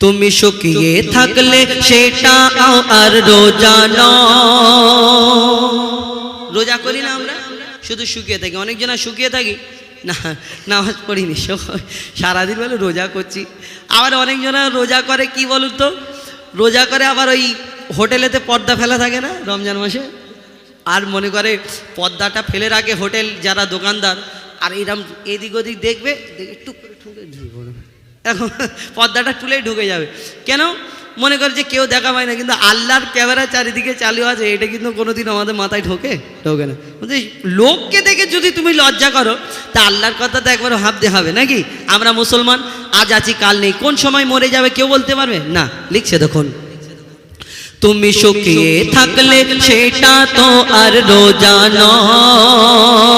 তুমি শুকিয়ে থাকলে সেটা আর রোজা। রোজা করি না আমরা? শুধু শুকিয়ে থাকি। অনেকজনা শুকিয়ে থাকি। না নামাজ পড়িনি সারাদিন বলে রোজা করছি। আবার অনেকজনা রোজা করে কি বলুন তো? রোজা করে আবার ওই হোটেলেতে পর্দা ফেলা থাকে না রমজান মাসে? আর মনে করে পর্দাটা ফেলে রাখে হোটেল যারা দোকানদার। আর এরম এদিক ওদিক দেখবে করে ঠুকে ঢুকে পড়বে। এখন পর্দাটা তুলেই ঢুকে যাবে। কেন? মনে করে যে কেউ দেখা পায় না কিন্তু আল্লাহর ক্যামেরা চারিদিকে চালু আছে এটা কিন্তু কোনোদিন আমাদের মাথায় ঢোকে? ঢোকে না। বলছি, লোককে দেখে যদি তুমি লজ্জা করো তা আল্লাহর কথা তো একবার ভাবতে হবে নাকি? আমরা মুসলমান আজ আছি কাল নেই। কোন সময় মরে যাবে কেউ বলতে পারবে? না লিখছে দেখুন। তুমি শুকিয়ে থাকলে সেটা তো আর রোজা নয়।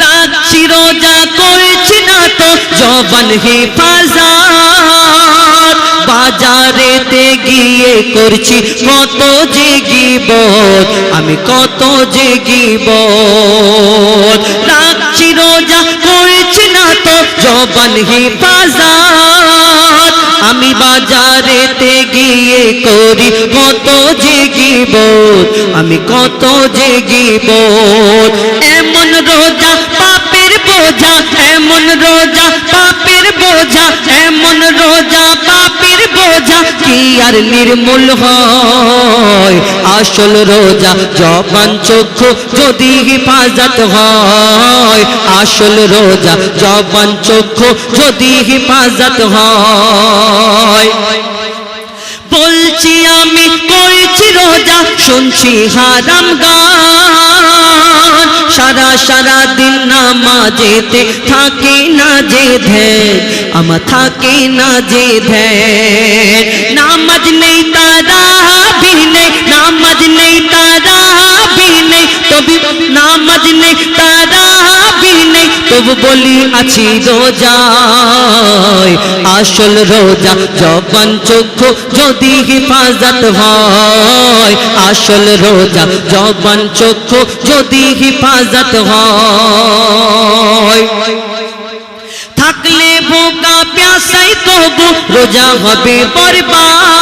রাখছি রোজা করছি না তো জবান হেফাজত। বাজারেতে গিয়ে করছি কত যে গিবত, আমি কত যে গিবত। রাখছি রোজা করছি না তো জবান হেফাজত। আমি বাজারেতে গিয়ে করি কত যে গিবত, আমি কত যে গিবত। এমন বোঝা এমন রোজা পাপের বোঝা এমন রোজা পাপের বোঝা কি আর নির্মূল হয় আসল রোজা জবান চক্ষু যদি হিফাজত হয় আসল রোজা জবান চক্ষু যদি হিফাজত হয় বলছি আমি, করেছি রোজা, শুনছি হারাম গান। সারা সারা দিন নামাজেতে থাকে না যে ধ্যান, আমার থাকে না যে ধ্যান। নামাজ নেই তারা তবু বলি আছি রোজায়। আসল রোজা জবান চক্ষু যদি হিফাজত হয়, আসল রোজা জবান চক্ষু যদি হিফাজত হয়। থাকলে বোকা প্যাসাই তবু রোজা হবে বরবাদ।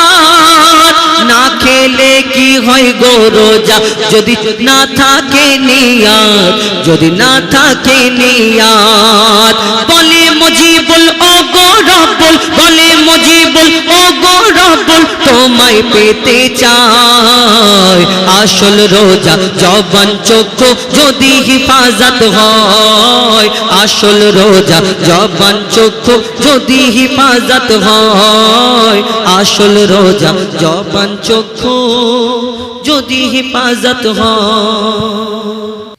না খেলে কি হয় গো রোজা? যদি না থাকে নিয়ার যদি না থাকে নিয়াত, বলে মজিবুল ও গো বলে মুজিবুল ও গো রব্বুল, তোমায় পেতে চায় আসল রোজা জবান চক্ষু যদি হিফাজত হয়, আসল রোজা জবান চক্ষু যদি হিফাজত হয়, আসল রোজা জবান চক্ষু যদি হিফাজত হয়।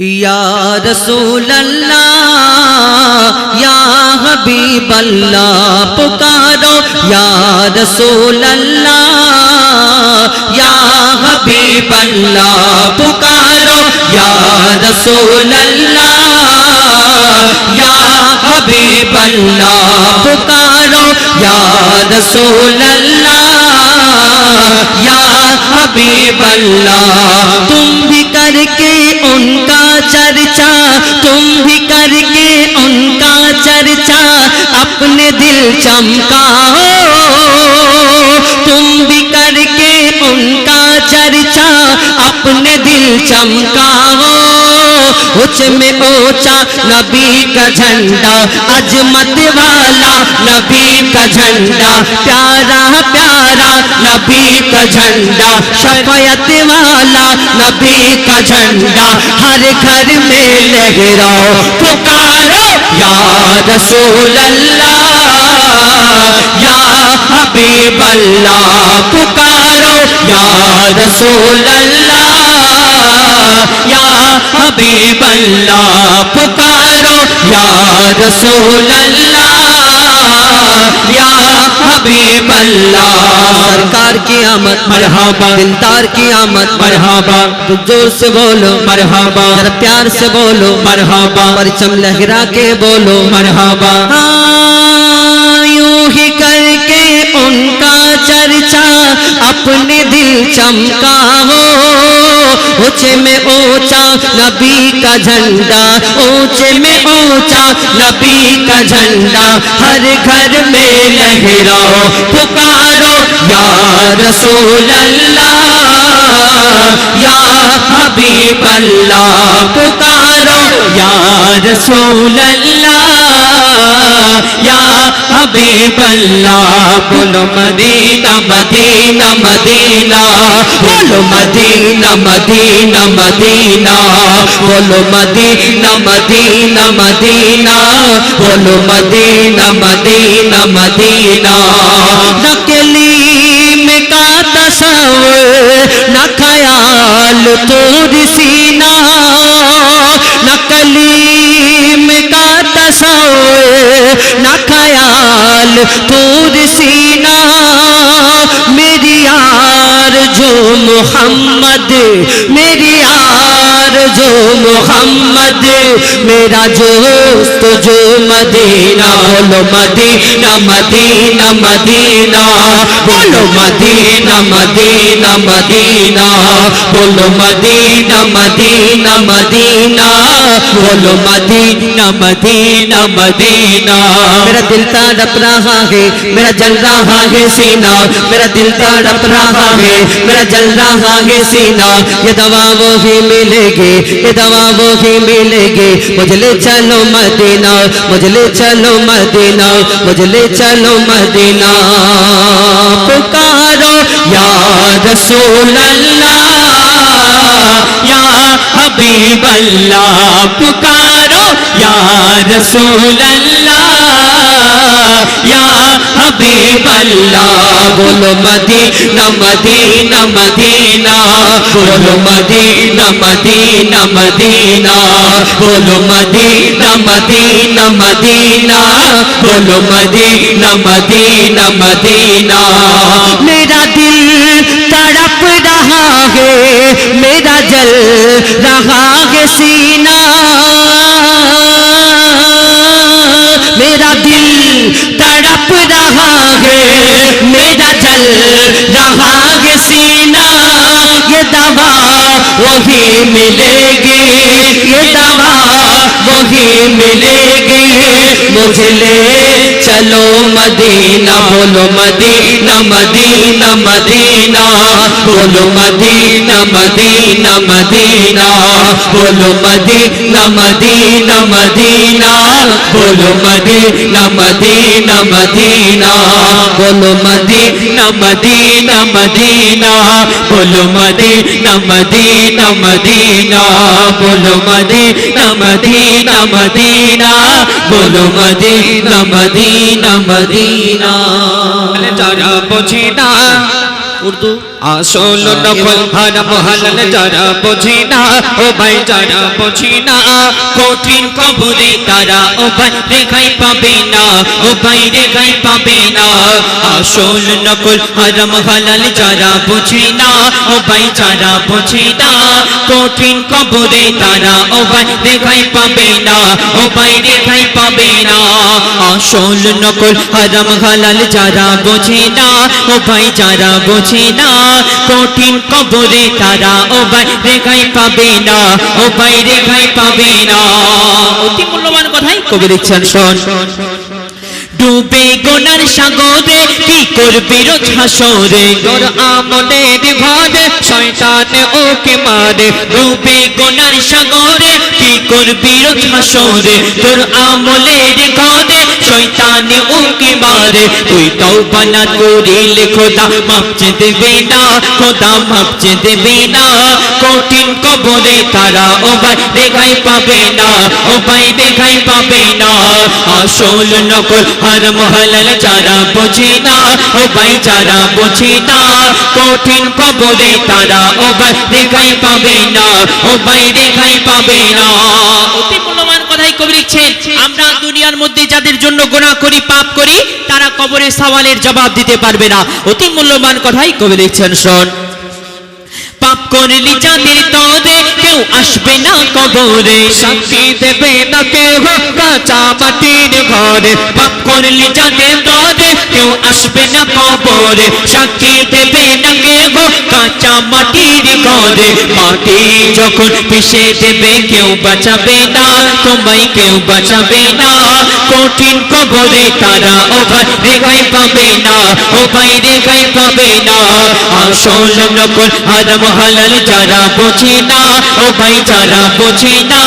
یا رسول اللہ، یا حبیب اللہ، پکارو، یا رسول اللہ، یا حبیب اللہ، پکارو، یا رسول اللہ، یا حبیب اللہ، پکارو، یا رسول اللہ، یا حبیب اللہ، تم بھی کر کے ان کا چرچا، تم بھی کر کے ان کا چرچا، اپنے دل چمکاؤ۔ تم بھی کر کے ان کا چرچا، اپنے دل چمکاؤ۔ اونچ میں اوچا نبی کا جھنڈا عجمت والا نبی کا جھنڈا پیارا پیارا نبی کا جھنڈا شفیت والا نبی کا جھنڈا ہر گھر میں لہراؤ پکارو یا رسول اللہ یا حبیب اللہ پکارو یا رسول اللہ یا حبیب اللہ پکارو یا رسول اللہ، یا حبیب اللہ۔ سرکار کی آمد، مرحبا۔ دلدار کی آمد، مرحبا۔ دجور سے بولو، مرحبا۔ پیار سے بولو، مرحبا۔ پرچم لہرا کے بولو، مرحبا۔ ہاں یوں ہی کر کے ان کا چرچا اپنے دل چمکا ہو۔ اونچے میں اونچا نبی کا جھنڈا اونچے میں اونچا نبی کا جھنڈا۔ ہر گھر میں لہراؤ پکارو یا رسول اللہ، یا حبیب اللہ۔ پکارو یا رسول اللہ۔ یا حبیب اللہ بولو مدینہ مدینہ مدینہ بولو مدینہ مدینہ مدینہ بولو مدینہ مدینہ مدینہ بولو مدینہ مدینہ مدینہ نقلی میں کا تصور نہ خیال توری न ख्याल तोर सीना मेरी यार जो मोहम्मद मेरी यार جو محمد، میرا جو جو مدینہ، بولو مدینہ مدینہ مدینہ، بولو مدینہ مدینہ مدینہ، بولو مدینہ مدینہ مدینہ، بولو مدینہ مدینہ مدینہ۔ میرا دل تا رہا ہے، میرا جل رہا ہے سینہ۔ میرا دل تا رہا ہے، میرا جل رہا ہے سینہ۔ یہ دوا وہ ہی ملے گی मिलेगी ये दवा वो ही मिलेगी मुझे ले चलो मदीना मुझे ले चलो मदीना मुझे ले चलो मदीना पुकारो या रसूल अल्लाह या हबीब अल्लाह पुकारो या रसूल अल्लाह या हबीब अल्लाह बोलो Medina Medina Medina بولو مدینہ مدینہ مدینہ، بولو مدینہ مدینہ مدینہ، بولو مدینہ مدینہ مدینہ۔ میرا دل تڑپ رہا ہے، میرا جل رہا ہے سینہ میرا دل تڑپ رہا ہے، میرا جل رہا ہے سینہ وہی ملے گی، یہ دوا وہی ملے گی۔ مجھ لے چلو مدینہ، بولو مدینہ مدینہ مدینہ۔ بولو مدینہ مدینہ مدینہ۔ بولو مدینہ مدینہ مدینہ۔ بولو مدینہ مدینہ مدینہ۔ بولو مدینہ مدینہ مدینہ۔ بولو مدینہ مدینہ۔ Medina Medina বলো মদিনা মদিনা মদিনা বলো মদিনা মদিনা মদিনা যারা বোঝে উর্দু আসল নকল হারাম হালাল যারা বোঝে না, ও ভাই যারা বোঝে না, কঠিন কবরে তারা ও ভাই রেখাই পাবে না, ও ভাই রেখাই পাবে না। আসল নকল হারাম হালাল যারা বোঝে না, ও ভাই যারা বোঝে না, কঠিন কবরে তারা ও ভাই রেখাই পাবে না, ও ভাই রেখাই পাবে না। আসল নকল হারাম হালাল যারা বোঝে না, ও ভাই যারা বোঝে না কঠিন কবরে তারা ও ভাই রেখাই পাবে না, ও ভাই রেখাই পাবে না। অতি মূল্যবান কথাই কবি লিখছেন শোন। ডুবে গোনার সাগরে কি করবি রোজ হাসরে? গোর আমলের ঘরে শয়তান ওকে মারে। ডুবে গোনার সাগরে কি করবি রোজ হাসরে? তোর আমলের ঘরে শয়তান ওকে মারে। তুই তওবা না করিলে খোদা মাপচে দেবে না। খোদা মাপচে দেবে না। কঠিন কবরে তারা ও ভাই দেখাই পাবে না। ও ভাই দেখাই পাবে না। আসল নকল হর মহলাল যারা বোঝে না ও ভাই যারা বোঝে না। কঠিন কবরে তারা ও ভাই দেখাই পাবে না। ও ভাই দেখাই পাবে না। কবি লিখছেন, আমরা দুনিয়ার মধ্যে যাদের জন্য গোনা করি, পাপ করি, তারা কবরে সওয়ালের জবাব দিতে পারবে না। অতি মূল্যবান কথাই কবি লিখছেন, শোন। পাপ করলি যাদের তরে কেউ আসবে না কবরে। শান্তি দেবে না কেউ কাঁচা মাটির ঘরে। পাপ করলি যাদের তরে কেউ আসবে না কবরে। কেউ কাঁচা মাটির ঘরে মাটি যখন পিষে দেবে কেউ বাঁচাবে না, তোমায় কেউ বাঁচাবে না। কঠিন কবরে তারা ও ভাই রেগাই পাবে না, ও ভাই রেগাই পাবে না। আসল নকল হারাম হালাল যারা বোঝে না, ও ভাই যারা বোঝে না।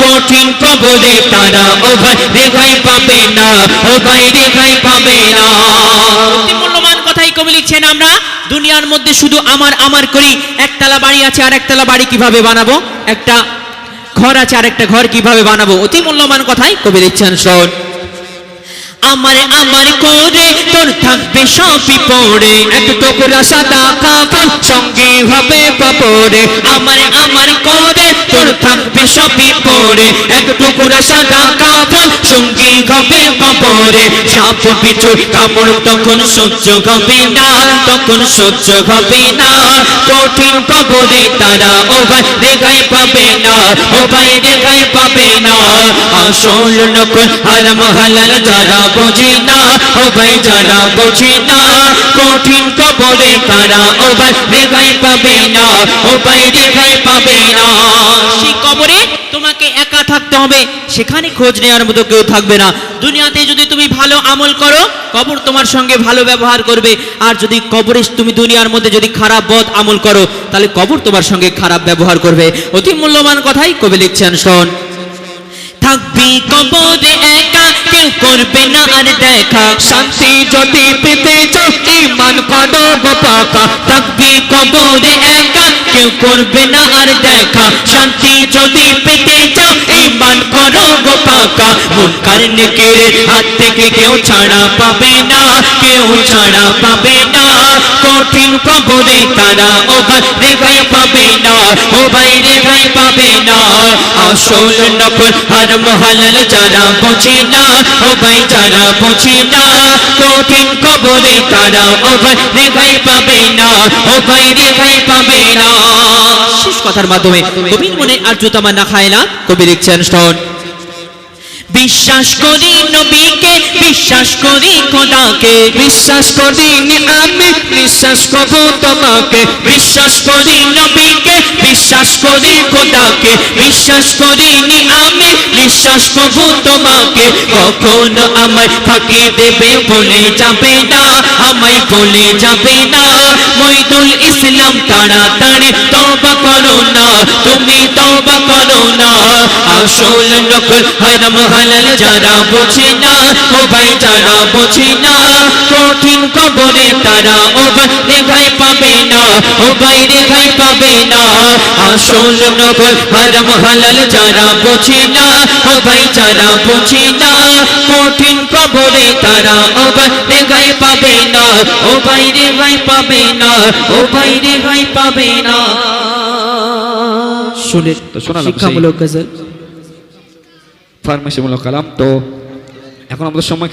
কঠিন কবরে তারা ও ভাই রেগাই পাবে না, ও ভাই রেগাই পাবে না। মূল্যবান কথাই কবি লিখছেন আমরা। দুনিয়ার মধ্যে শুধু আমার আমার করি একতলা বাড়ি আছে আর একতলা বাড়ি কীভাবে বানাবো? একটা ঘর আছে আর একটা ঘর কীভাবে বানাবো? অতি মূল্যবান কথাই কবি লিখছেন শোন। আমার আমার করে তোর থাকবে সবই পড়ে। এক টুকরা সাদা কাপড় সঙ্গে হবে কাপড়ে আমার আমার করে তোর থাকবে সবই পড়ে। এক টুকরা সাদা কাপড় সঙ্গী হবে কবরে সাপ পিছু কাপড় তখন সহ্য হবে না, তখন সহ্য হবে না। কঠিন কবরে তারা ও ভাই রেগাই পাবে না, ও ভাই রেগাই পাবে না। আসল নকল হারাম হালাল যারা বোঝে না, ও ভাই যারা বোঝে না। কঠিন কবরে তারা ও ভাই রেগাই পাবে না, ও ভাই রেগাই পাবে না। সেই কবরে তোমাকে একা থাকতে হবে, সেখানে খোঁজ নেওয়ার মতো কেউ থাকবে না। দুনিয়াতে যদি তুমি ভালো আমল করো, কবর তোমার সঙ্গে ভালো ব্যবহার করবে। আর যদি কবরে তুমি দুনিয়ার মধ্যে যদি খারাপ বদ আমল করো, তাহলে কবর তোমার সঙ্গে খারাপ ব্যবহার করবে। অতি মূল্যবান কথাই কবি লিখছেন, শোন। থাকবি কবরে একা, কেউ করবে না আর দেখা। শান্তি যদি পেতে চাও ইমান করো পাকা। থাকবি কবরে একা করবে না আর দেখা। শান্তি যদি পেতে চাও, ইমান করো গো পাকা। মুনকার নেকের হাত থেকে কেউ ছাড়া পাবে না, কেউ ছাড়া পাবে না। কঠিন কবরে তারা ও ভাই রেগাই পাবে না, ও ভাই রেগাই পাবে না। আসল নকল হারাম হালাল যারা বোঝে না, ও ভাই যারা বোঝে না। কঠিন কবরে তারা ও ভাই রেগাই পাবে না, ও ভাই রেগাই পাবে না। শেষ কথার মাধ্যমে কবির মনে আর জুতামা না খায় না? কবি লিখছেন শোন। বিশ্বাস করি নবীকে বিশ্বাস করি খোদাকে। বিশ্বাস করিনি আমি বিশ্বাস করব তোমাকে। বিশ্বাস করি নবীকে বিশ্বাস করি খোদাকে। বিশ্বাস করিনি আমি বিশ্বাস করব তোমাকে। কখনো আমায় ফাঁকি দেবে বলে যাবে না। আমায় বলে যাবে না। মইদুল ইসলাম তাড়াতাড়ি তওবা করো না। তুমি তওবা করো না। আসল নকল হারাম হালাল যারা বোঝে না ও ভাই যারা বোঝে না কঠিন কবরে তারা ও ভাই রেখাই পাবে না ও ভাই রেখাই পাবে না। আসল নকল হারাম হালাল যারা বোঝে না ও ভাই যারা বোঝে না কঠিন কবরে তারা ও ভাই রেখাই পাবে না ও ভাই রেখাই পাবে না ও ভাই রেখাই পাবে না। শুনে তো শিক্ষামূলক গজল। ফার্মেসিমূলক কালাম। তো এখন আমাদের সময়